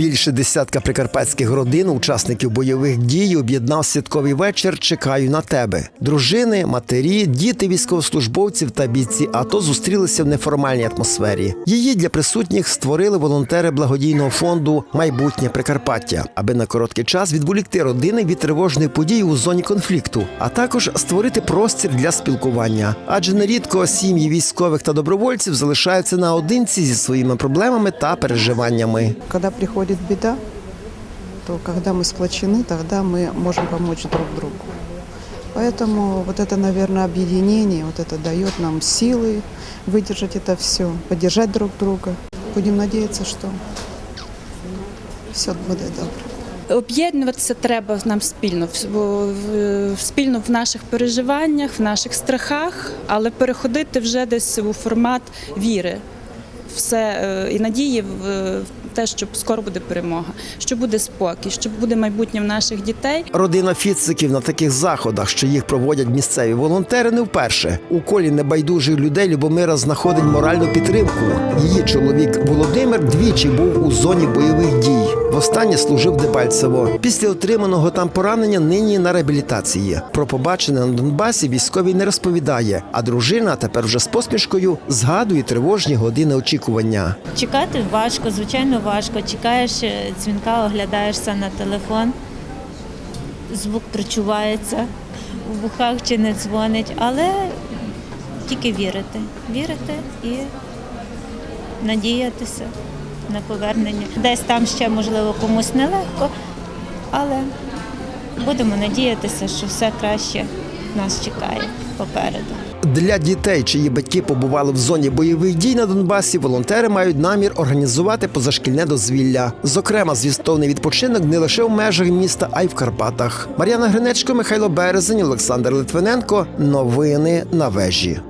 Більше десятка прикарпатських родин, учасників бойових дій, об'єднав святковий вечір. Чекаю на тебе. Дружини, матері, діти військовослужбовців та бійці АТО зустрілися в неформальній атмосфері. Її для присутніх створили волонтери благодійного фонду Майбутнє Прикарпаття, аби на короткий час відволікти родини від тривожної події у зоні конфлікту, а також створити простір для спілкування. Адже нерідко сім'ї військових та добровольців залишаються наодинці зі своїми проблемами та переживаннями. Когда приходит беда, то когда мы сплочены, тогда мы можем помочь друг другу. Поэтому вот это, наверное, объединение, вот это дает нам силы выдержать это все, поддержать друг друга. Будем надеяться, что все будет добре. Об'єднуватися треба нам спільно, в- в- спільно в наших переживаннях, в наших страхах, але переходити вже десь у формат віри. Все е, і надії в в те, що скоро буде перемога, що буде спокій, що буде майбутнє в наших дітей. Родина Фіциків на таких заходах, що їх проводять місцеві волонтери, не вперше. У колі небайдужих людей Любомира знаходить моральну підтримку. Її чоловік Володимир двічі був у зоні бойових дій. Востаннє служив Дебальцево. Після отриманого там поранення нині на реабілітації. Про побачене на Донбасі військовий не розповідає, а дружина тепер вже з посмішкою згадує тривожні години очікування. Чекати важко, звичайно, важко. Чекаєш е, дзвінка, оглядаєшся на телефон, звук причувається в вухах чи не дзвонить, але тільки вірити. Вірити і надіятися на повернення. Десь там ще, можливо, комусь нелегко, але будемо надіятися, що все краще нас чекає попереду. Для дітей, чиї батьки побували в зоні бойових дій на Донбасі, волонтери мають намір організувати позашкільне дозвілля. Зокрема, звістовний відпочинок не лише в межах міста, а й в Карпатах. Мар'яна Гринечко, Михайло Березень, Олександр Литвиненко. Новини на вежі.